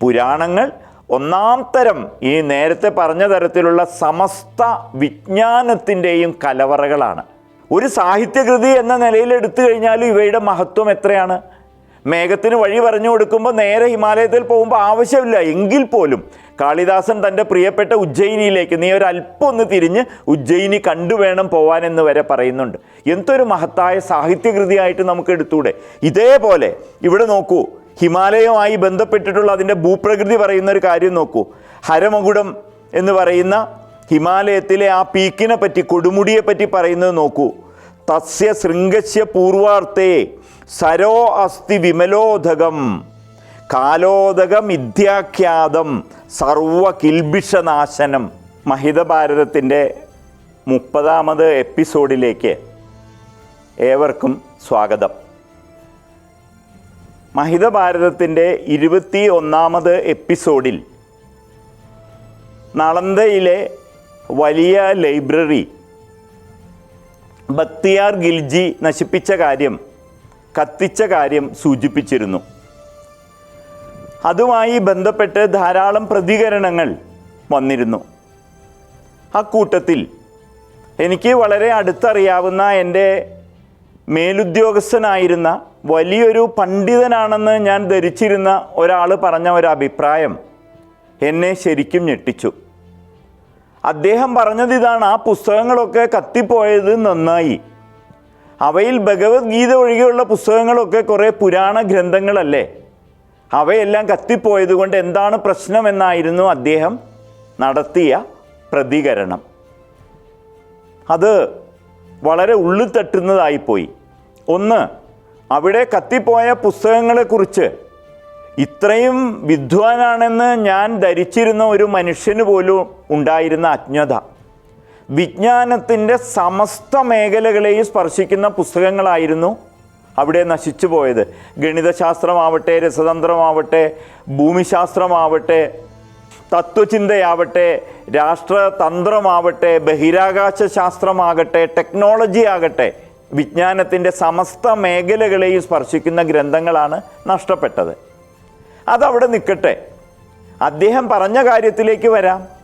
പുരാണങ്ങൾ ഒന്നാം തരം ഈ നേരത്തെ പറഞ്ഞ തരത്തിലുള്ള സമസ്ത വിജ്ഞാനത്തിന്റെയും കലവറകളാണ്. ഒരു സാഹിത്യകൃതി എന്ന നിലയിൽ എടുത്തു കഴിഞ്ഞാൽ ഇവയുടെ മഹത്വം എത്രയാണ്? മേഘത്തിന് വഴി പറഞ്ഞു കൊടുക്കുമ്പോൾ നേരെ ഹിമാലയത്തിൽ പോകുമ്പോൾ ആവശ്യമില്ല. എങ്കിൽ പോലും കാളിദാസൻ തന്റെ പ്രിയപ്പെട്ട ഉജ്ജയിനിയിലേക്ക് നീ ഒരു അല്പം ഒന്ന് തിരിഞ്ഞ് ഉജ്ജയിനി കണ്ടുവേണം പോവാനെന്ന് വരെ പറയുന്നുണ്ട്. എന്തൊരു മഹത്തായ സാഹിത്യകൃതിയായിട്ട് നമുക്ക് എടുത്തൂടെ? ഇതേപോലെ ഇവിടെ നോക്കൂ. ഹിമാലയവുമായി ബന്ധപ്പെട്ടിട്ടുള്ള അതിന്റെ ഭൂപ്രകൃതി പറയുന്ന ഒരു കാര്യം നോക്കൂ. ഹരമകുടം എന്ന് പറയുന്ന ഹിമാലയത്തിലെ ആ പീക്കിനെ പറ്റി കൊടുമുടിയെ പറ്റി പറയുന്നത് നോക്കൂ. തസ്യ ശൃംഗസ്യ പൂർവാർത്തേ സരോ അസ്തി വിമലോധകം. കാലോദകമിഥ്യാഖ്യാതം സർവ കിൽബിഷനാശനം. മഹിതഭാരതത്തിന്റെ മുപ്പതാമത് എപ്പിസോഡിലേക്ക് ഏവർക്കും സ്വാഗതം. മഹിതഭാരതത്തിന്റെ ഇരുപത്തി ഒന്നാമത് എപ്പിസോഡിൽ നളന്ദയിലെ വലിയ ലൈബ്രറി ബക്തിയാർ ഗിൽജി നശിപ്പിച്ച കാര്യം കത്തിച്ച കാര്യം സൂചിപ്പിച്ചിരുന്നു. അതുമായി ബന്ധപ്പെട്ട് ധാരാളം പ്രതികരണങ്ങൾ വന്നിരുന്നു. അക്കൂട്ടത്തിൽ എനിക്ക് വളരെ അടുത്തറിയാവുന്ന എന്റെ മേലുദ്യോഗസ്ഥനായിരുന്ന വലിയൊരു പണ്ഡിതനാണെന്ന് ഞാൻ ധരിച്ചിരുന്ന ഒരാൾ പറഞ്ഞ ഒരു അഭിപ്രായം എന്നെ ശരിക്കും ഞെട്ടിച്ചു. അദ്ദേഹം പറഞ്ഞത് ഇതാണ് ആ പുസ്തകങ്ങളൊക്കെ കത്തിപ്പോയത് നന്നായി. അവയിൽ ഭഗവത്ഗീത ഒഴികെയുള്ള പുസ്തകങ്ങളൊക്കെ കുറേ പുരാണ ഗ്രന്ഥങ്ങളല്ലേ? അവയെല്ലാം കത്തിപ്പോയത് കൊണ്ട് എന്താണ് പ്രശ്നമെന്നായിരുന്നു അദ്ദേഹം നടത്തിയ പ്രതികരണം. അത് വളരെ ഉള്ളിൽ തട്ടുന്നതായിപ്പോയി ഒന്ന് അവിടെ കത്തിപ്പോയ പുസ്തകങ്ങളെക്കുറിച്ച് ഇത്രയും വിദ്വാനാണെന്ന് ഞാൻ ധരിച്ചിരുന്ന ഒരു മനുഷ്യന് പോലും ഉണ്ടായിരുന്ന അജ്ഞത. വിജ്ഞാനത്തിന്റെ സമസ്ത മേഖലകളെയും സ്പർശിക്കുന്ന പുസ്തകങ്ങളായിരുന്നു അവിടെ നശിച്ചു പോയത്. ഗണിതശാസ്ത്രമാവട്ടെ രസതന്ത്രമാവട്ടെ ഭൂമിശാസ്ത്രമാവട്ടെ തത്വചിന്തയാവട്ടെ രാഷ്ട്രതന്ത്രമാവട്ടെ ബഹിരാകാശ ശാസ്ത്രമാകട്ടെ ടെക്നോളജി ആകട്ടെ വിജ്ഞാനത്തിന്റെ സമസ്ത മേഖലകളെയും സ്പർശിക്കുന്ന ഗ്രന്ഥങ്ങളാണ് നഷ്ടപ്പെട്ടത്. അതവിടെ നിൽക്കട്ടെ. അദ്ദേഹം പറഞ്ഞ കാര്യത്തിലേക്ക് വരാം.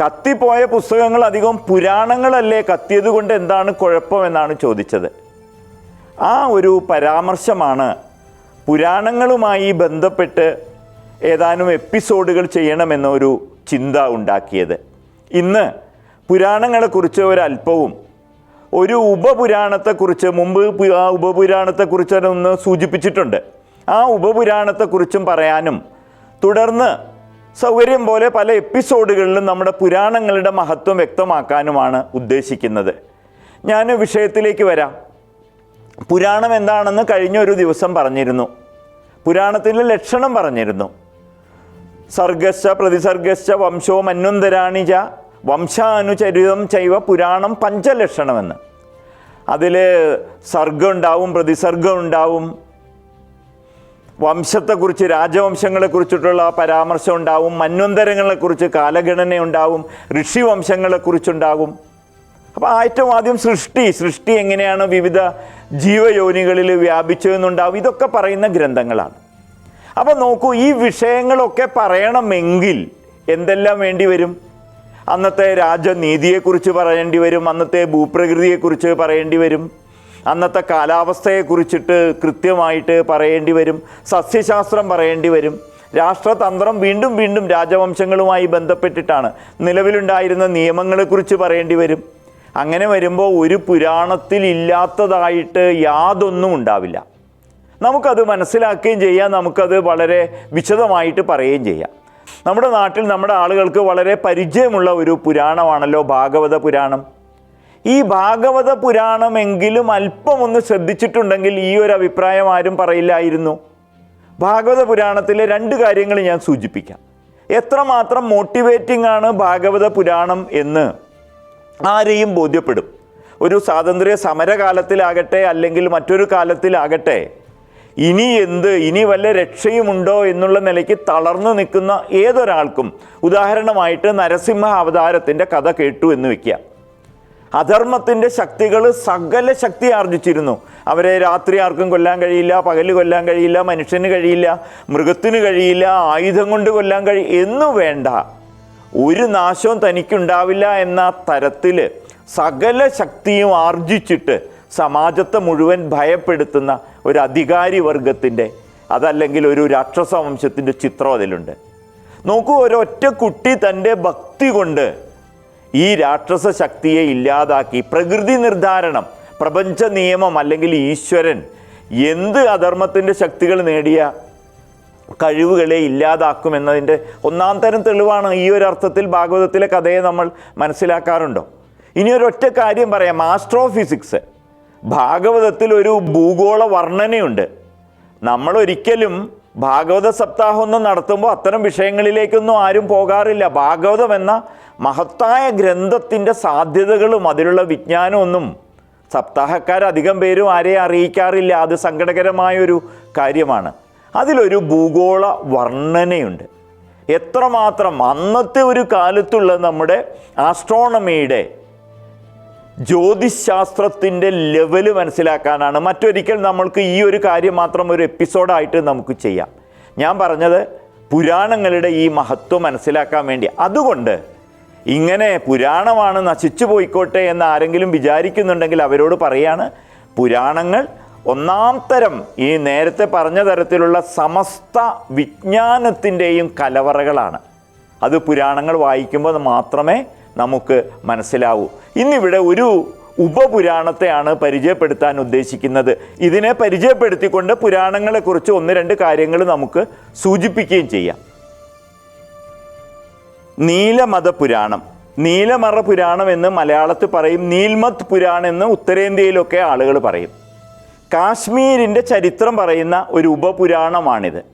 കത്തിപ്പോയ പുസ്തകങ്ങൾ അധികം പുരാണങ്ങളല്ലേ കത്തിയത് കൊണ്ട് എന്താണ് കുഴപ്പമെന്നാണ് ചോദിച്ചത്. ആ ഒരു പരാമർശമാണ് പുരാണങ്ങളുമായി ബന്ധപ്പെട്ട് ഏതാനും എപ്പിസോഡുകൾ ചെയ്യണമെന്നൊരു ചിന്ത ഉണ്ടാക്കിയത്. ഇന്ന് പുരാണങ്ങളെക്കുറിച്ച് ഒരല്പവും ഒരു ഉപപുരാണത്തെക്കുറിച്ച് മുമ്പ് ആ ഉപപുരാണത്തെക്കുറിച്ച് ഒന്ന് സൂചിപ്പിച്ചിട്ടുണ്ട്. ആ ഉപപുരാണത്തെക്കുറിച്ചും പറയാനും തുടർന്ന് സൗകര്യം പോലെ പല എപ്പിസോഡുകളിലും നമ്മുടെ പുരാണങ്ങളുടെ മഹത്വം വ്യക്തമാക്കാനുമാണ് ഉദ്ദേശിക്കുന്നത്. ഞാൻ വിഷയത്തിലേക്ക് വരാം. പുരാണം എന്താണെന്ന് കഴിഞ്ഞ ഒരു ദിവസം പറഞ്ഞിരുന്നു. പുരാണത്തിന്റെ ലക്ഷണം പറഞ്ഞിരുന്നു. സർഗശ്ച പ്രതിസർഗശ്ച വംശോ മന്വന്തരാണിച വംശാനുചരിതം ചൈവ പുരാണം പഞ്ചലക്ഷണമെന്ന്. അതിൽ സർഗം ഉണ്ടാവും പ്രതിസർഗം ഉണ്ടാവും വംശത്തെക്കുറിച്ച് രാജവംശങ്ങളെക്കുറിച്ചിട്ടുള്ള പരാമർശം ഉണ്ടാവും മന്വന്തരങ്ങളെക്കുറിച്ച് കാലഗണന ഉണ്ടാവും ഋഷിവംശങ്ങളെക്കുറിച്ചുണ്ടാകും അപ്പോൾ ഏറ്റവും ആദ്യം സൃഷ്ടി സൃഷ്ടി എങ്ങനെയാണ് വിവിധ ജീവയോനികളിൽ വ്യാപിച്ചതെന്നുണ്ടാവും. ഇതൊക്കെ പറയുന്ന ഗ്രന്ഥങ്ങളാണ്. അപ്പോൾ നോക്കൂ ഈ വിഷയങ്ങളൊക്കെ പറയണമെങ്കിൽ എന്തെല്ലാം വേണ്ടി വരും? അന്നത്തെ രാജനീതിയെക്കുറിച്ച് പറയേണ്ടി വരും അന്നത്തെ ഭൂപ്രകൃതിയെക്കുറിച്ച് പറയേണ്ടി വരും. അന്നത്തെ കാലാവസ്ഥയെക്കുറിച്ചിട്ട് കൃത്യമായിട്ട് പറയേണ്ടി വരും സസ്യശാസ്ത്രം പറയേണ്ടി വരും. രാഷ്ട്രതന്ത്രം വീണ്ടും വീണ്ടും രാജവംശങ്ങളുമായി ബന്ധപ്പെട്ടിട്ടാണ് നിലവിലുണ്ടായിരുന്ന നിയമങ്ങളെക്കുറിച്ച് പറയേണ്ടി വരും. അങ്ങനെ വരുമ്പോൾ ഒരു പുരാണത്തിൽ ഇല്ലാത്തതായിട്ട് യാതൊന്നും ഉണ്ടാവില്ല. നമുക്കത് മനസ്സിലാക്കുകയും ചെയ്യാം നമുക്കത് വളരെ വിശദമായിട്ട് പറയുകയും ചെയ്യാം. നമ്മുടെ നാട്ടിൽ നമ്മുടെ ആളുകൾക്ക് വളരെ പരിചയമുള്ള ഒരു പുരാണമാണല്ലോ ഭാഗവത പുരാണം. ഈ ഭാഗവത പുരാണമെങ്കിലും അല്പം ഒന്ന് ശ്രദ്ധിച്ചിട്ടുണ്ടെങ്കിൽ ഈ ഒരു അഭിപ്രായം ആരും പറയില്ലായിരുന്നു. ഭാഗവത പുരാണത്തിലെ രണ്ട് കാര്യങ്ങൾ ഞാൻ സൂചിപ്പിക്കാം. എത്രമാത്രം മോട്ടിവേറ്റിംഗ് ആണ് ഭാഗവത പുരാണം എന്ന് ആരെയും ബോധ്യപ്പെടും. ഒരു സ്വാതന്ത്ര്യ സമരകാലത്തിലാകട്ടെ അല്ലെങ്കിൽ മറ്റൊരു കാലത്തിലാകട്ടെ ഇനി എന്ത് ഇനി വല്ല രക്ഷയുമുണ്ടോ എന്നുള്ള നിലയ്ക്ക് തളർന്നു നിൽക്കുന്ന ഏതൊരാൾക്കും ഉദാഹരണമായിട്ട് നരസിംഹ അവതാരത്തിന്റെ കഥ കേട്ടു എന്ന് വെക്കുക അധർമ്മത്തിന്റെ ശക്തികൾ സകല ശക്തി ആർജിച്ചിരുന്നു. അവരെ രാത്രി ആർക്കും കൊല്ലാൻ കഴിയില്ല പകൽ കൊല്ലാൻ കഴിയില്ല മനുഷ്യന് കഴിയില്ല മൃഗത്തിന് കഴിയില്ല ആയുധം കൊണ്ട് കൊല്ലാൻ കഴി എന്നു വേണ്ട. ഒരു നാശവും തനിക്കുണ്ടാവില്ല എന്ന തരത്തിൽ സകല ശക്തിയും ആർജിച്ചിട്ട് സമാജത്തെ മുഴുവൻ ഭയപ്പെടുത്തുന്ന ഒരു അധികാരി വർഗത്തിന്റെ അതല്ലെങ്കിൽ ഒരു രാക്ഷസ വംശത്തിന്റെ ചിത്രം അതിലുണ്ട്. നോക്കൂ ഒരൊറ്റ കുട്ടി തന്റെ ഭക്തി കൊണ്ട് ഈ രാക്ഷസ ശക്തിയെ ഇല്ലാതാക്കി പ്രകൃതി നിർദ്ധാരണം പ്രപഞ്ച നിയമം അല്ലെങ്കിൽ ഈശ്വരൻ എന്ത് അധർമ്മത്തിന്റെ ശക്തികൾ നേടിയ കഴിവുകളെ ഇല്ലാതാക്കുമെന്നതിന്റെ ഒന്നാം തരം തെളിവാണ് ഈ ഒരു അർത്ഥത്തിൽ ഭാഗവതത്തിലെ കഥയെ നമ്മൾ മനസ്സിലാക്കാറുണ്ടോ? ഇനി ഒരൊറ്റ കാര്യം പറയാം. ആസ്ട്രോഫിസിക്സ് ഭാഗവതത്തിൽ ഒരു ഭൂഗോള വർണനയുണ്ട്. നമ്മളൊരിക്കലും ഭാഗവത സപ്താഹമൊന്നും നടത്തുമ്പോൾ അത്തരം വിഷയങ്ങളിലേക്കൊന്നും ആരും പോകാറില്ല. ഭാഗവതം എന്ന മഹത്തായ ഗ്രന്ഥത്തിന്റെ സാധ്യതകളും അതിലുള്ള വിജ്ഞാനമൊന്നും സപ്താഹക്കാർ അധികം പേരും ആരെയും അറിയിക്കാറില്ല. അത് സങ്കടകരമായൊരു കാര്യമാണ്. അതിലൊരു ഭൂഗോള വർണനയുണ്ട്. എത്രമാത്രം അന്നത്തെ ഒരു കാലത്തുള്ള നമ്മുടെ ആസ്ട്രോണമിയുടെ ജ്യോതിശാസ്ത്രത്തിന്റെ ലെവൽ മനസ്സിലാക്കാനാണ്. മറ്റൊരിക്കൽ നമ്മൾക്ക് ഈ ഒരു കാര്യം മാത്രം ഒരു എപ്പിസോഡായിട്ട് നമുക്ക് ചെയ്യാം. ഞാൻ പറഞ്ഞത് പുരാണങ്ങളുടെ ഈ മഹത്വം മനസ്സിലാക്കാൻ വേണ്ടി. അതുകൊണ്ട് ഇങ്ങനെ പുരാണമാണ് നശിച്ചു പോയിക്കോട്ടെ എന്ന് ആരെങ്കിലും വിചാരിക്കുന്നുണ്ടെങ്കിൽ അവരോട് പറയാണ് പുരാണങ്ങൾ ഒന്നാം തരം ഈ നേരത്തെ പറഞ്ഞ തരത്തിലുള്ള സമസ്ത വിജ്ഞാനത്തിന്റെയും കലവറകളാണ്. അത് പുരാണങ്ങൾ വായിക്കുമ്പോൾ മാത്രമേ നമുക്ക് മനസ്സിലാവൂ. ഇന്നിവിടെ ഒരു ഉപപുരാണത്തെയാണ് പരിചയപ്പെടുത്താൻ ഉദ്ദേശിക്കുന്നത്. ഇതിനെ പരിചയപ്പെടുത്തിക്കൊണ്ട് പുരാണങ്ങളെക്കുറിച്ച് ഒന്ന് രണ്ട് കാര്യങ്ങൾ നമുക്ക് സൂചിപ്പിക്കുകയും ചെയ്യാം. നീലമത പുരാണം നീലമറ പുരാണം എന്ന് മലയാളത്തിൽ പറയും. നീൽമത് പുരാണം എന്ന് ഉത്തരേന്ത്യയിലൊക്കെ ആളുകൾ പറയും. കാശ്മീരിന്റെ ചരിത്രം പറയുന്ന ഒരു ഉപപുരാണമാണിത്.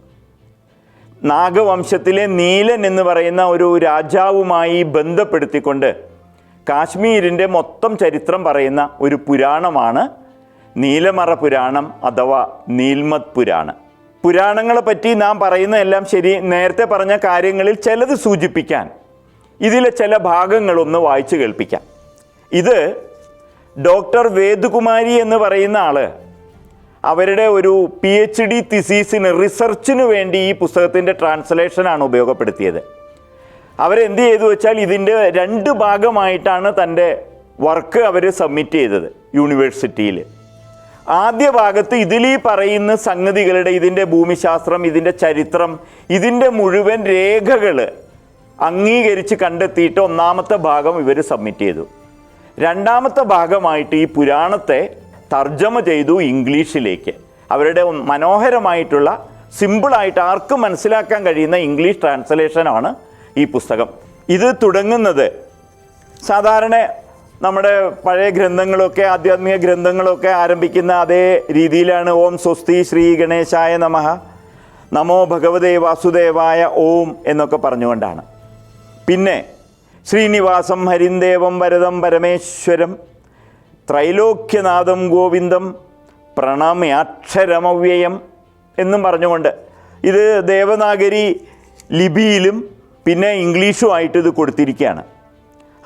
നാഗവംശത്തിലെ നീലൻ എന്ന് പറയുന്ന ഒരു രാജാവുമായി ബന്ധപ്പെടുത്തിക്കൊണ്ട് കാശ്മീരിന്റെ മൊത്തം ചരിത്രം പറയുന്ന ഒരു പുരാണമാണ് നീലമറ പുരാണം അഥവാ നീൽമത് പുരാണം പുരാണങ്ങളെ പറ്റി നാം പറയുന്ന എല്ലാം ശരി. നേരത്തെ പറഞ്ഞ കാര്യങ്ങളിൽ ചിലത് സൂചിപ്പിക്കാൻ ഇതിലെ ചില ഭാഗങ്ങളൊന്ന് വായിച്ചു കേൾപ്പിക്കാം. ഇത് ഡോക്ടർ വേദകുമാരി എന്ന് പറയുന്ന ആൾ അവരുടെ ഒരു പി എച്ച് ഡി തിസീസിന് റിസർച്ചിന് വേണ്ടി ഈ പുസ്തകത്തിന്റെ ട്രാൻസ്ലേഷനാണ് ഉപയോഗപ്പെടുത്തിയത്. അവരെന്ത് ചെയ്തു വെച്ചാൽ ഇതിന്റെ രണ്ട് ഭാഗമായിട്ടാണ് തന്റെ വർക്ക് അവർ സബ്മിറ്റ് ചെയ്തത് യൂണിവേഴ്സിറ്റിയിൽ ആദ്യ ഭാഗത്ത് ഇതിലീ പറയുന്ന സംഗതികളുടെ ഇതിന്റെ ഭൂമിശാസ്ത്രം ഇതിന്റെ ചരിത്രം ഇതിന്റെ മുഴുവൻ രേഖകൾ അംഗീകരിച്ച് കണ്ടെത്തിയിട്ട് ഒന്നാമത്തെ ഭാഗം ഇവർ സബ്മിറ്റ് ചെയ്തു. രണ്ടാമത്തെ ഭാഗമായിട്ട് ഈ പുരാണത്തെ തർജമ ചെയ്തു ഇംഗ്ലീഷിലേക്ക്. അവരുടെ മനോഹരമായിട്ടുള്ള സിമ്പിളായിട്ട് ആർക്കും മനസ്സിലാക്കാൻ കഴിയുന്ന ഇംഗ്ലീഷ് ട്രാൻസ്ലേഷനാണ് ഈ പുസ്തകം. ഇത് തുടങ്ങുന്നത് സാധാരണ നമ്മുടെ പഴയ ഗ്രന്ഥങ്ങളൊക്കെ ആധ്യാത്മിക ഗ്രന്ഥങ്ങളൊക്കെ ആരംഭിക്കുന്ന അതേ രീതിയിലാണ് ഓം സ്വസ്തി ശ്രീ ഗണേശായ നമഃ. നമോ ഭഗവതേ വാസുദേവായ ഓം എന്നൊക്കെ പറഞ്ഞുകൊണ്ടാണ്. പിന്നെ ശ്രീനിവാസം ഹരിന്ദേവം വരദം പരമേശ്വരം ത്രൈലോക്യനാഥം ഗോവിന്ദം പ്രണമ്യാക്ഷരമവ്യയം എന്നും പറഞ്ഞുകൊണ്ട് ഇത് ദേവനാഗരി ലിപിയിലും പിന്നെ ഇംഗ്ലീഷുമായിട്ട് ഇത് കൊടുത്തിരിക്കുകയാണ്.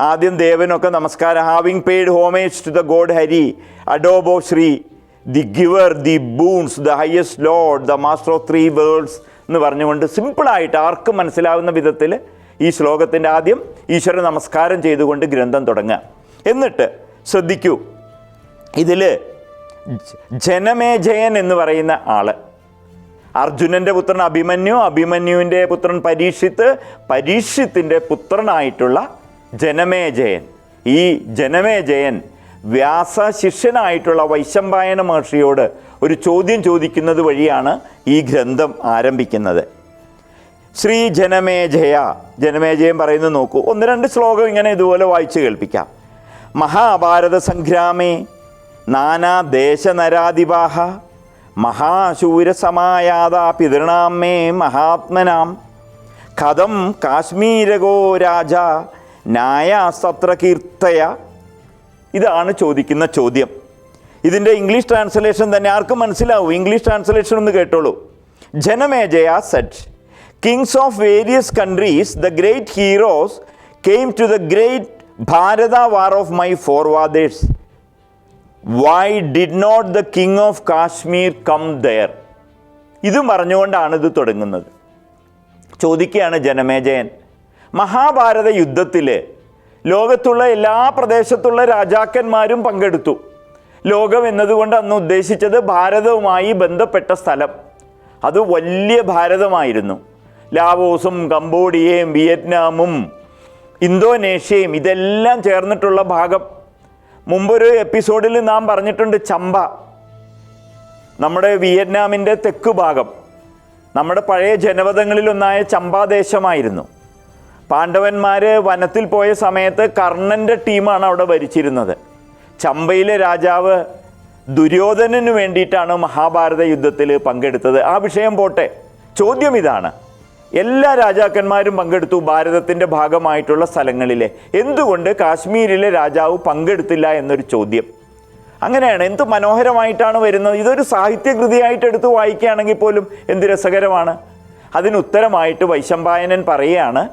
ആദ്യം ദേവനൊക്കെ നമസ്കാരം. Having paid homage to the god Hari Adobe Shri the giver the boons the highest lord the master of three worlds എന്ന് പറഞ്ഞുകൊണ്ട് സിമ്പിളായിട്ട് ആർക്കും മനസ്സിലാവുന്ന വിധത്തിൽ ഈ ശ്ലോകത്തിന്റെ ആദ്യം ഈശ്വര നമസ്കാരം ചെയ്തുകൊണ്ട് ഗ്രന്ഥം തുടങ്ങുക. എന്നിട്ട് ശ്രദ്ധിക്കൂ. ഇതിൽ ജനമേജയൻ എന്ന് പറയുന്ന ആൾ. അർജുനന്റെ പുത്രൻ അഭിമന്യു അഭിമന്യുവിന്റെ പുത്രൻ പരീക്ഷിത്ത് പരീക്ഷിത്തിന്റെ പുത്രനായിട്ടുള്ള ജനമേജയൻ ഈ ജനമേജയൻ വ്യാസ ശിഷ്യനായിട്ടുള്ള വൈശമ്പായന മഹർഷിയോട് ഒരു ചോദ്യം ചോദിക്കുന്നത് വഴിയാണ് ഈ ഗ്രന്ഥം ആരംഭിക്കുന്നത്. ശ്രീ ജനമേജയ ജനമേജയം പറയുന്നത് നോക്കൂ. ഒന്ന് രണ്ട് ശ്ലോകം ഇങ്ങനെ ഇതുപോലെ വായിച്ചു കേൾപ്പിക്കാം. മഹാഭാരത സംഗ്രാമേ നാനാ ദേശനരാധിപാഹ മഹാശൂരസമായാത പിതൃണാം മേ മഹാത്മനാം. കഥം കാശ്മീരകോ രാജ ന്യായാസ്തത്ര കീർത്തയ ഇതാണ് ചോദിക്കുന്ന ചോദ്യം. ഇതിന്റെ ഇംഗ്ലീഷ് ട്രാൻസ്ലേഷൻ തന്നെ ആർക്കും മനസ്സിലാവും. ഇംഗ്ലീഷ് ട്രാൻസ്ലേഷൻ ഒന്ന് കേട്ടോളൂ. Janamejaya said kings of various countries the great heroes came to the great Bharata war of my forefathers why did not the king of Kashmir come there ഇതും പറഞ്ഞുകൊണ്ടാണ് ഇത് തുടങ്ങുന്നത്. ചോദിക്കുകയാണ് ജനമേജയൻ മഹാഭാരത യുദ്ധത്തിൽ ലോകത്തുള്ള എല്ലാ പ്രദേശത്തുള്ള രാജാക്കന്മാരും പങ്കെടുത്തു. ലോകം എന്നതുകൊണ്ട് അന്ന് ഉദ്ദേശിച്ചത് ഭാരതവുമായി ബന്ധപ്പെട്ട സ്ഥലം. അത് വലിയ ഭാരതമായിരുന്നു. ലാവോസും കംബോഡിയയും വിയറ്റ്നാമും ഇന്തോനേഷ്യയും ഇതെല്ലാം ചേർന്നിട്ടുള്ള ഭാഗം. മുമ്പൊരു എപ്പിസോഡിൽ നാം പറഞ്ഞിട്ടുണ്ട് ചമ്പ. നമ്മുടെ വിയറ്റ്നാമിന്റെ തെക്ക് ഭാഗം നമ്മുടെ പഴയ ജനപദങ്ങളിലൊന്നായ ചമ്പാദേശമായിരുന്നു. പാണ്ഡവന്മാർ വനത്തിൽ പോയ സമയത്ത് കർണന്റെ ടീമാണ് അവിടെ ഭരിച്ചിരുന്നത്. ചമ്പയിലെ രാജാവ് ദുര്യോധനന് വേണ്ടിയിട്ടാണ് മഹാഭാരത യുദ്ധത്തിൽ പങ്കെടുത്തത്. ആ വിഷയം പോട്ടെ. ചോദ്യം ഇതാണ്. എല്ലാ രാജാക്കന്മാരും പങ്കെടുത്തു ഭാരതത്തിന്റെ ഭാഗമായിട്ടുള്ള സ്ഥലങ്ങളിലെ. എന്തുകൊണ്ട് കാശ്മീരിലെ രാജാവ് പങ്കെടുത്തില്ല എന്നൊരു ചോദ്യം. അങ്ങനെയാണ്. എന്ത് മനോഹരമായിട്ടാണ് വരുന്നത്? ഇതൊരു സാഹിത്യകൃതിയായിട്ട് എടുത്ത് വായിക്കുകയാണെങ്കിൽ പോലും എന്ത് രസകരമാണ്? അതിന് ഉത്തരമായിട്ട് വൈശമ്പായനൻ പറയുകയാണ്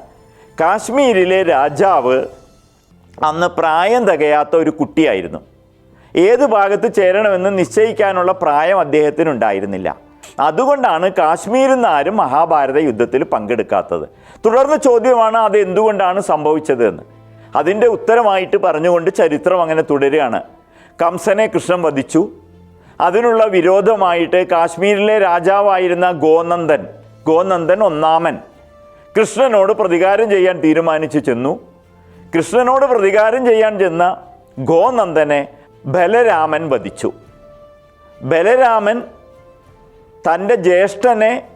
കാശ്മീരിലെ രാജാവ് അന്ന് പ്രായം തികയാത്ത ഒരു കുട്ടിയായിരുന്നു. ഏത് ഭാഗത്ത് ചേരണമെന്ന് നിശ്ചയിക്കാനുള്ള പ്രായം അദ്ദേഹത്തിനുണ്ടായിരുന്നില്ല. അതുകൊണ്ടാണ് കാശ്മീരിൽ നിന്ന് ആരും മഹാഭാരത യുദ്ധത്തിൽ പങ്കെടുക്കാത്തത്. തുടർന്ന് ചോദ്യമാണ് അത് എന്തുകൊണ്ടാണ് സംഭവിച്ചതെന്ന്. അതിന്റെ ഉത്തരമായിട്ട് പറഞ്ഞുകൊണ്ട് ചരിത്രം അങ്ങനെ തുടരുകയാണ്. കംസനെ കൃഷ്ണൻ വധിച്ചു. അതിനുള്ള വിരോധമായിട്ട് കാശ്മീരിലെ രാജാവായിരുന്ന ഗോനന്ദൻ ഗോനന്ദൻ ഒന്നാമൻ കൃഷ്ണനോട് പ്രതികാരം ചെയ്യാൻ തീരുമാനിച്ചു ചെന്നു. കൃഷ്ണനോട് പ്രതികാരം ചെയ്യാൻ ചെന്ന ഗോനന്ദനെ ബലരാമൻ വധിച്ചു. ബലരാമൻ തന്റെ ജ്യേഷ്ഠനെ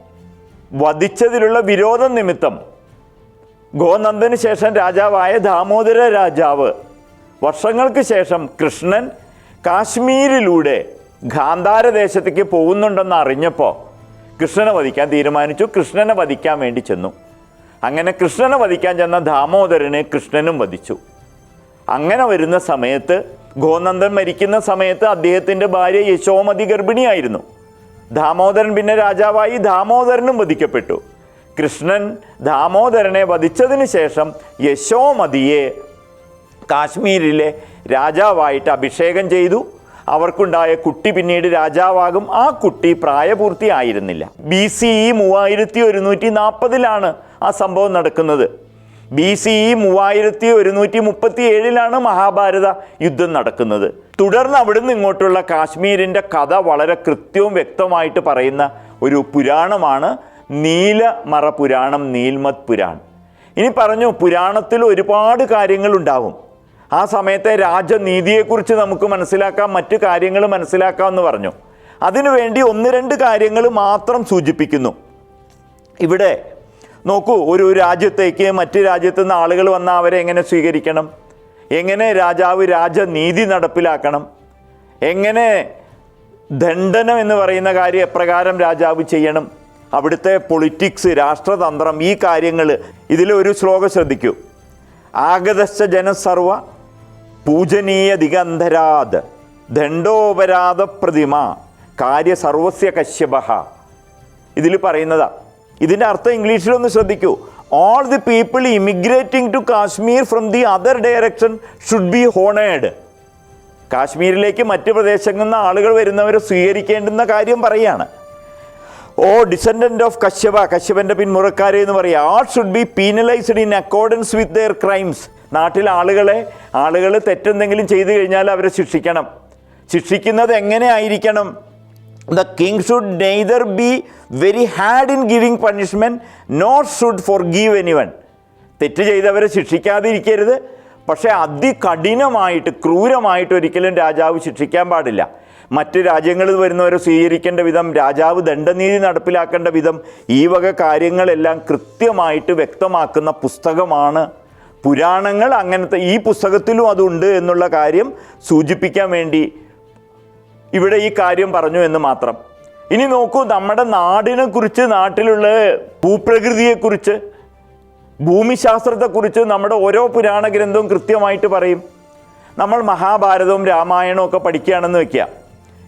വധിച്ചതിലുള്ള വിരോധം നിമിത്തം ഗോനന്ദന് ശേഷം രാജാവായ ദാമോദര രാജാവ് വർഷങ്ങൾക്ക് ശേഷം കൃഷ്ണൻ കാശ്മീരിലൂടെ ഗാന്ധാരദേശത്തേക്ക് പോകുന്നുണ്ടെന്ന് അറിഞ്ഞപ്പോൾ കൃഷ്ണനെ വധിക്കാൻ തീരുമാനിച്ചു. കൃഷ്ണനെ വധിക്കാൻ വേണ്ടി ചെന്നു. അങ്ങനെ കൃഷ്ണനെ വധിക്കാൻ ചെന്ന ദാമോദരനെ കൃഷ്ണനും വധിച്ചു. അങ്ങനെ വരുന്ന സമയത്ത് ഗോനന്ദൻ മരിക്കുന്ന സമയത്ത് അദ്ദേഹത്തിന്റെ ഭാര്യ യശോമതി ഗർഭിണിയായിരുന്നു. ദാമോദരൻ പിന്നെ രാജാവായി ദാമോദരനും വധിക്കപ്പെട്ടു. കൃഷ്ണൻ ദാമോദരനെ വധിച്ചതിന് ശേഷം യശോമതിയെ കാശ്മീരിലെ രാജാവായിട്ട് അഭിഷേകം ചെയ്തു. അവർക്കുണ്ടായ കുട്ടി പിന്നീട് രാജാവാകും. ആ കുട്ടി പ്രായപൂർത്തിയായിരുന്നില്ല. ബി സി ഇ മൂവായിരത്തി ഒരുന്നൂറ്റി നാൽപ്പതിലാണ് ആ സംഭവം നടക്കുന്നത്. ബി സി ഇ മൂവായിരത്തി ഒരുന്നൂറ്റി മുപ്പത്തി ഏഴിലാണ് മഹാഭാരത യുദ്ധം നടക്കുന്നത്. തുടർന്ന് അവിടുന്ന് ഇങ്ങോട്ടുള്ള കാശ്മീരിന്റെ കഥ വളരെ കൃത്യവും വ്യക്തമായിട്ട് പറയുന്ന ഒരു പുരാണമാണ് നീലമറ പുരാണം നീൽമത് പുരാൺ ഇനി പറഞ്ഞു പുരാണത്തിൽ ഒരുപാട് കാര്യങ്ങളുണ്ടാവും ആ സമയത്തെ രാജനീതിയെക്കുറിച്ച് നമുക്ക് മനസ്സിലാക്കാം മറ്റു കാര്യങ്ങൾ മനസ്സിലാക്കാം എന്ന് പറഞ്ഞു. അതിനുവേണ്ടി ഒന്ന് രണ്ട് കാര്യങ്ങൾ മാത്രം സൂചിപ്പിക്കുന്നു. ഇവിടെ നോക്കൂ ഒരു രാജ്യത്തേക്ക് മറ്റു രാജ്യത്തു നിന്ന് ആളുകൾ വന്നാൽ അവരെ എങ്ങനെ സ്വീകരിക്കണം? എങ്ങനെ രാജാവ് രാജനീതി നടപ്പിലാക്കണം? എങ്ങനെ ദണ്ഡനം എന്ന് പറയുന്ന കാര്യം എപ്രകാരം രാജാവ് ചെയ്യണം? അവിടുത്തെ പൊളിറ്റിക്സ് രാഷ്ട്രതന്ത്രം ഈ കാര്യങ്ങൾ ഇതിലൊരു ശ്ലോകം ശ്രദ്ധിക്കൂ. ആഗതശ്ച ജനസർവ പൂജനീയ ദിഗന്ധരാത് ദണ്ഡോപരാധ പ്രതിമ കാര്യ സർവസ്യ കശ്യപ ഇതിൽ പറയുന്നതാ. ഇതിന്റെ അർത്ഥം ഇംഗ്ലീഷിലൊന്ന് ശ്രദ്ധിക്കൂ. All the people immigrating to Kashmir from the other direction should be honoured കാശ്മീരിലേക്ക് മറ്റ് പ്രദേശങ്ങളിൽ നിന്ന് ആളുകൾ വരുന്നവരെ സ്വീകരിക്കേണ്ടുന്ന കാര്യം പറയുകയാണ് ഓ ഡിസെൻഡന്റ് ഓഫ് കശ്യപ. കശ്യപന്റെ പിന്മുറക്കാരെ എന്ന് പറയുക all should be penalised in accordance with their crimes നാട്ടിൽ ആളുകളെ ആളുകൾ തെറ്റെന്തെങ്കിലും ചെയ്തു കഴിഞ്ഞാൽ അവരെ ശിക്ഷിക്കണം. ശിക്ഷിക്കുന്നത് എങ്ങനെ ആയിരിക്കണം the king should neither be very hard in giving punishment not should forgive any one തെറ്റ് ചെയ്തവരെ ശിക്ഷിക്കാതിരിക്കരുത്. പക്ഷേ അതികഠിനമായിട്ട് ക്രൂരമായിട്ട് ഒരിക്കലും രാജാവ് ശിക്ഷിക്കാൻ പാടില്ല. മറ്റ് രാജ്യങ്ങളിൽ വരുന്നവരെ സ്വീകരിക്കേണ്ട വിധം രാജാവ് ദണ്ഡനീതി നടപ്പിലാക്കേണ്ട വിധം ഈ വക കാര്യങ്ങളെല്ലാം കൃത്യമായിട്ട് വ്യക്തമാക്കുന്ന പുസ്തകമാണ്. പുരാണങ്ങൾ അങ്ങനത്തെ ഈ പുസ്തകത്തിലും അതുണ്ട് എന്നുള്ള കാര്യം സൂചിപ്പിക്കാൻ വേണ്ടി ഇവിടെ ഈ കാര്യം പറഞ്ഞു എന്ന് മാത്രം. ഇനി നോക്കൂ നമ്മുടെ നാടിനെക്കുറിച്ച് നാട്ടിലുള്ള ഭൂപ്രകൃതിയെക്കുറിച്ച് ഭൂമിശാസ്ത്രത്തെക്കുറിച്ച് നമ്മുടെ ഓരോ പുരാണ ഗ്രന്ഥവും കൃത്യമായിട്ട് പറയും. നമ്മൾ മഹാഭാരതവും രാമായണവും ഒക്കെ പഠിക്കുകയാണെന്ന് വെക്കുക.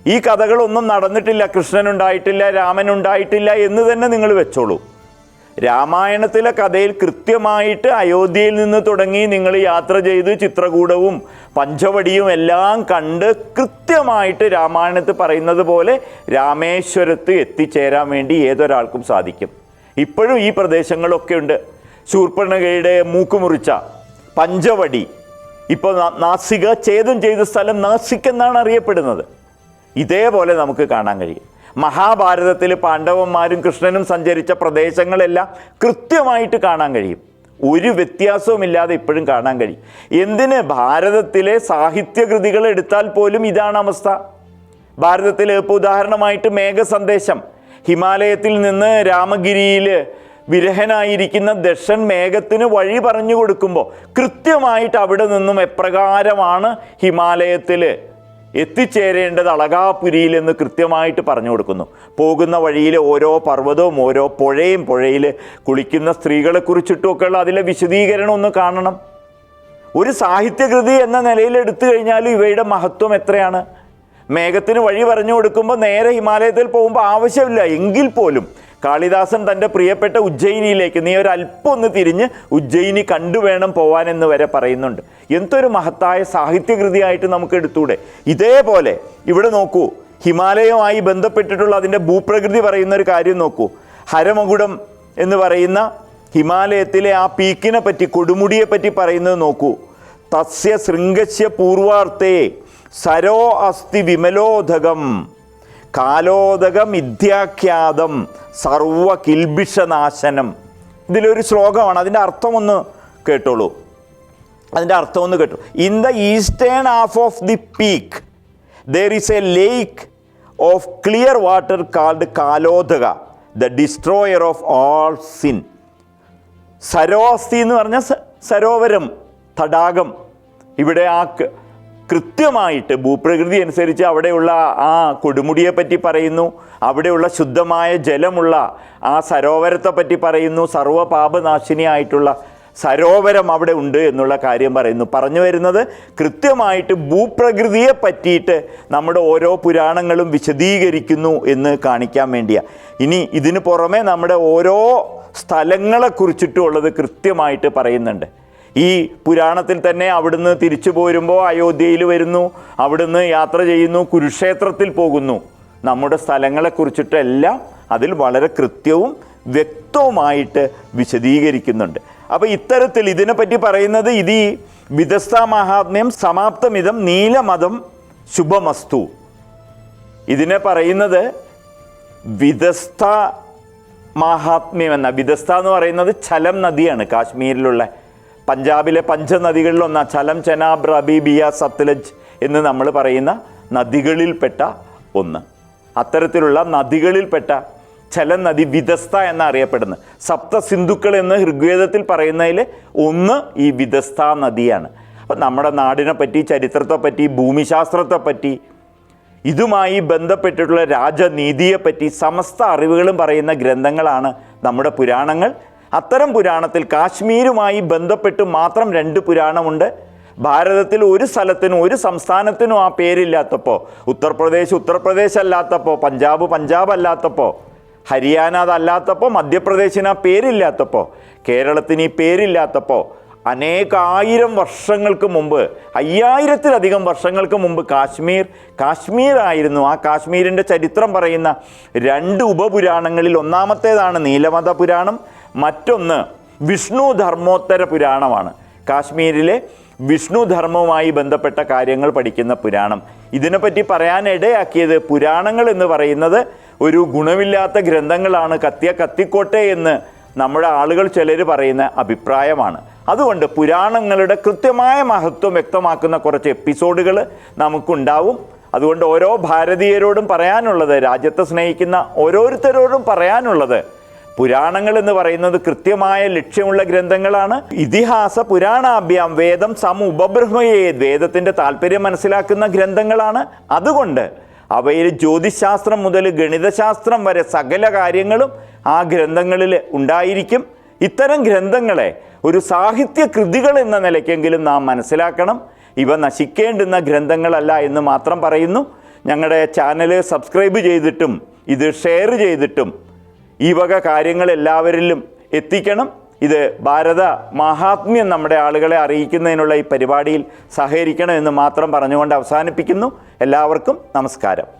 ഈ കഥകളൊന്നും നടന്നിട്ടില്ല. കൃഷ്ണൻ ഉണ്ടായിട്ടില്ല രാമൻ ഉണ്ടായിട്ടില്ല എന്ന് തന്നെ നിങ്ങൾ വെച്ചോളൂ. രാമായണത്തിലെ കഥയിൽ കൃത്യമായിട്ട് അയോധ്യയിൽ നിന്ന് തുടങ്ങി നിങ്ങൾ യാത്ര ചെയ്ത് ചിത്രകൂടവും പഞ്ചവടിയും എല്ലാം കണ്ട് കൃത്യമായിട്ട് രാമായണത്തിൽ പറയുന്നത് പോലെ രാമേശ്വരത്ത് എത്തിച്ചേരാൻ വേണ്ടി ഏതൊരാൾക്കും സാധിക്കും. ഇപ്പോഴും ഈ പ്രദേശങ്ങളൊക്കെ ഉണ്ട്. ശൂർപ്പണകയുടെ മൂക്കുമുറിച്ച പഞ്ചവടി. ഇപ്പോൾ നാസിക ഛേദം ചെയ്ത സ്ഥലം നാസിക് എന്നാണ് അറിയപ്പെടുന്നത്. ഇതേപോലെ നമുക്ക് കാണാൻ കഴിയും. മഹാഭാരതത്തിൽ പാണ്ഡവന്മാരും കൃഷ്ണനും സഞ്ചരിച്ച പ്രദേശങ്ങളെല്ലാം കൃത്യമായിട്ട് കാണാൻ കഴിയും. ഒരു വ്യത്യാസവുമില്ലാതെ ഇപ്പോഴും കാണാൻ കഴിയും. എന്തിന് ഭാരതത്തിലെ സാഹിത്യകൃതികൾ എടുത്താൽ പോലും ഇതാണ് അവസ്ഥ? ഭാരതത്തിലെ ഇപ്പോൾ ഉദാഹരണമായിട്ട് മേഘസന്ദേശം. ഹിമാലയത്തിൽ നിന്ന് രാമഗിരിയിൽ വിരഹനായിരിക്കുന്ന ദക്ഷൻ മേഘത്തിന് വഴി പറഞ്ഞു കൊടുക്കുമ്പോൾ കൃത്യമായിട്ട് അവിടെ നിന്നും എപ്രകാരമാണ് ഹിമാലയത്തിൽ എത്തിച്ചേരേണ്ടത് അളകാപുരിയിൽ എന്ന് കൃത്യമായിട്ട് പറഞ്ഞു കൊടുക്കുന്നു. പോകുന്ന വഴിയിൽ ഓരോ പർവതവും ഓരോ പുഴയും പുഴയിൽ കുളിക്കുന്ന സ്ത്രീകളെ കുറിച്ചിട്ടുമൊക്കെയുള്ള അതിലെ വിശദീകരണം ഒന്ന് കാണണം. ഒരു സാഹിത്യകൃതി എന്ന നിലയിൽ എടുത്തു കഴിഞ്ഞാൽ ഇവയുടെ മഹത്വം എത്രയാണ്? മേഘത്തിന് വഴി പറഞ്ഞു കൊടുക്കുമ്പോൾ നേരെ ഹിമാലയത്തിൽ പോകുമ്പോൾ ആവശ്യമില്ല. എങ്കിൽ പോലും കാളിദാസൻ തന്റെ പ്രിയപ്പെട്ട ഉജ്ജയിനിയിലേക്ക് നീ ഒരു അല്പം ഒന്ന് തിരിഞ്ഞ് ഉജ്ജയിനി കണ്ടുവേണം പോവാനെന്ന് വരെ പറയുന്നുണ്ട്. എന്തൊരു മഹത്തായ സാഹിത്യകൃതിയായിട്ട് നമുക്ക് എടുത്തൂടെ? ഇതേപോലെ ഇവിടെ നോക്കൂ ഹിമാലയവുമായി ബന്ധപ്പെട്ടിട്ടുള്ള അതിന്റെ ഭൂപ്രകൃതി പറയുന്ന ഒരു കാര്യം നോക്കൂ. ഹരമകുടം എന്ന് പറയുന്ന ഹിമാലയത്തിലെ ആ പീക്കിനെ പറ്റി കൊടുമുടിയെ പറ്റി പറയുന്നത് നോക്കൂ. തസ്യ ശൃംഗസ്യ പൂർവാർത്തേ സരോ അസ്ഥി വിമലോധകം. കാലോദകം മിഥ്യാഖ്യാതം സർവ കിൽബിഷനാശനം ഇതിലൊരു ശ്ലോകമാണ് അതിന്റെ അർത്ഥം ഒന്ന് കേട്ടോളൂ. അതിന്റെ അർത്ഥം ഒന്ന് കേട്ടു. In the eastern half of the peak there is a lake of clear water called Kalodaka the destroyer of all sin സരോസ്തി എന്ന് പറഞ്ഞാൽ സരോവരം തടാകം. ഇവിടെ ആ കൃത്യമായിട്ട് ഭൂപ്രകൃതി അനുസരിച്ച് അവിടെയുള്ള ആ കൊടുമുടിയെ പറ്റി പറയുന്നു അവിടെയുള്ള ശുദ്ധമായ ജലമുള്ള ആ സരോവരത്തെ പറ്റി പറയുന്നു സർവപാപനാശിനിയായിട്ടുള്ള സരോവരം അവിടെ ഉണ്ട് എന്നുള്ള കാര്യം പറയുന്നു. പറഞ്ഞു വരുന്നത് കൃത്യമായിട്ട് ഭൂപ്രകൃതിയെ പറ്റിയിട്ട് നമ്മുടെ ഓരോ പുരാണങ്ങളും വിശദീകരിക്കുന്നു എന്ന് കാണിക്കാൻ വേണ്ടിയാണ് ഇനി ഇതിന് പുറമെ നമ്മുടെ ഓരോ സ്ഥലങ്ങളെ കുറിച്ചിട്ടുള്ളത് കൃത്യമായിട്ട് പറയുന്നുണ്ട്. ഈ പുരാണത്തിൽ തന്നെ അവിടുന്ന് തിരിച്ചു പോരുമ്പോൾ അയോധ്യയിൽ വരുന്നു അവിടുന്ന് യാത്ര ചെയ്യുന്നു കുരുക്ഷേത്രത്തിൽ പോകുന്നു. നമ്മുടെ സ്ഥലങ്ങളെക്കുറിച്ചിട്ടെല്ലാം അതിൽ വളരെ കൃത്യവും വ്യക്തവുമായിട്ട് വിശദീകരിക്കുന്നുണ്ട്. അപ്പോൾ ഇത്തരത്തിൽ ഇതിനെപ്പറ്റി പറയുന്നത് ഇത് ഈ വിദസ്ത മഹാത്മ്യം സമാപ്തമിതം നീലമതം ശുഭമസ്തു. ഇതിനെ പറയുന്നത് വിദസ്ത മഹാത്മ്യം എന്ന വിദസ്ത എന്ന് പറയുന്നത് ചലം നദിയാണ് കാശ്മീരിലുള്ള പഞ്ചാബിലെ പഞ്ചനദികളിലൊന്ന ചലം ചെനാബ് റബി ബിയ സത്ലജ് എന്ന് നമ്മൾ പറയുന്ന നദികളിൽപ്പെട്ട ഒന്ന്. അത്തരത്തിലുള്ള നദികളിൽപ്പെട്ട ചലം നദി വിദസ്ത എന്നറിയപ്പെടുന്നത് സപ്ത സിന്ധുക്കൾ എന്ന് ഋഗ്വേദത്തിൽ പറയുന്നതിൽ ഒന്ന് ഈ വിദസ്ത നദിയാണ്. അപ്പം നമ്മുടെ നാടിനെ പറ്റി ചരിത്രത്തെപ്പറ്റി ഭൂമിശാസ്ത്രത്തെപ്പറ്റി ഇതുമായി ബന്ധപ്പെട്ടിട്ടുള്ള രാജനീതിയെപ്പറ്റി സമസ്ത അറിവുകളും പറയുന്ന ഗ്രന്ഥങ്ങളാണ് നമ്മുടെ പുരാണങ്ങൾ. അത്തരം പുരാണത്തിൽ കാശ്മീരുമായി ബന്ധപ്പെട്ട് മാത്രം രണ്ട് പുരാണമുണ്ട്. ഭാരതത്തിൽ ഒരു സ്ഥലത്തിനും ഒരു സംസ്ഥാനത്തിനും ആ പേരില്ലാത്തപ്പോൾ ഉത്തർപ്രദേശ് ഉത്തർപ്രദേശ് അല്ലാത്തപ്പോൾ പഞ്ചാബ് പഞ്ചാബ് അല്ലാത്തപ്പോൾ ഹരിയാന അതല്ലാത്തപ്പോൾ മധ്യപ്രദേശിന് ആ പേരില്ലാത്തപ്പോൾ കേരളത്തിന് ഈ പേരില്ലാത്തപ്പോൾ അനേകായിരം വർഷങ്ങൾക്ക് മുമ്പ് അയ്യായിരത്തിലധികം വർഷങ്ങൾക്ക് മുമ്പ് കാശ്മീർ കാശ്മീർ ആയിരുന്നു ആ കാശ്മീരിന്റെ ചരിത്രം പറയുന്ന രണ്ട് ഉപപുരാണങ്ങളിൽ ഒന്നാമത്തേതാണ് നീലമത പുരാണം മറ്റൊന്ന് വിഷ്ണു ധർമ്മോത്തര പുരാണമാണ്. കാശ്മീരിലെ വിഷ്ണു ധർമ്മവുമായി ബന്ധപ്പെട്ട കാര്യങ്ങൾ പഠിക്കുന്ന പുരാണം. ഇതിനെപ്പറ്റി പറയാനിടയാക്കിയത് പുരാണങ്ങൾ എന്ന് പറയുന്നത് ഒരു ഗുണമില്ലാത്ത ഗ്രന്ഥങ്ങളാണ് കത്തിയ കത്തിക്കോട്ടെ എന്ന് നമ്മുടെ ആളുകൾ ചിലർ പറയുന്ന അഭിപ്രായമാണ്. അതുകൊണ്ട് പുരാണങ്ങളുടെ കൃത്യമായ മഹത്വം വ്യക്തമാക്കുന്ന കുറച്ച് എപ്പിസോഡുകൾ നമുക്കുണ്ടാവും. അതുകൊണ്ട് ഓരോ ഭാരതീയരോടും പറയാനുള്ളത് രാജ്യത്തെ സ്നേഹിക്കുന്ന ഓരോരുത്തരോടും പറയാനുള്ളത് പുരാണങ്ങൾ എന്ന് പറയുന്നത് കൃത്യമായ ലക്ഷ്യമുള്ള ഗ്രന്ഥങ്ങളാണ്. ഇതിഹാസ പുരാണാഭ്യാം വേദം സം ഉപബ്രഹ്മയെ വേദത്തിന്റെ താല്പര്യം മനസ്സിലാക്കുന്ന ഗ്രന്ഥങ്ങളാണ്. അതുകൊണ്ട് അവയിൽ ജ്യോതിശാസ്ത്രം മുതൽ ഗണിതശാസ്ത്രം വരെ സകല കാര്യങ്ങളും ആ ഗ്രന്ഥങ്ങളിൽ ഉണ്ടായിരിക്കും. ഇത്തരം ഗ്രന്ഥങ്ങളെ ഒരു സാഹിത്യ കൃതികൾ എന്ന നിലയ്ക്കെങ്കിലും നാം മനസ്സിലാക്കണം. ഇവ നശിക്കേണ്ടുന്ന ഗ്രന്ഥങ്ങളല്ല എന്ന് മാത്രം പറയുന്നു. ഞങ്ങളുടെ ചാനൽ സബ്സ്ക്രൈബ് ചെയ്തിട്ടും ഇത് ഷെയർ ചെയ്തിട്ടും ഈ വക കാര്യങ്ങൾ എല്ലാവരിലും എത്തിക്കണം. ഇത് ഭാരത മഹാത്മ്യം നമ്മുടെ ആളുകളെ അറിയിക്കുന്നതിനുള്ള ഈ പരിപാടിയിൽ സഹകരിക്കണം എന്ന് മാത്രം പറഞ്ഞുകൊണ്ട് അവസാനിപ്പിക്കുന്നു. എല്ലാവർക്കും നമസ്കാരം.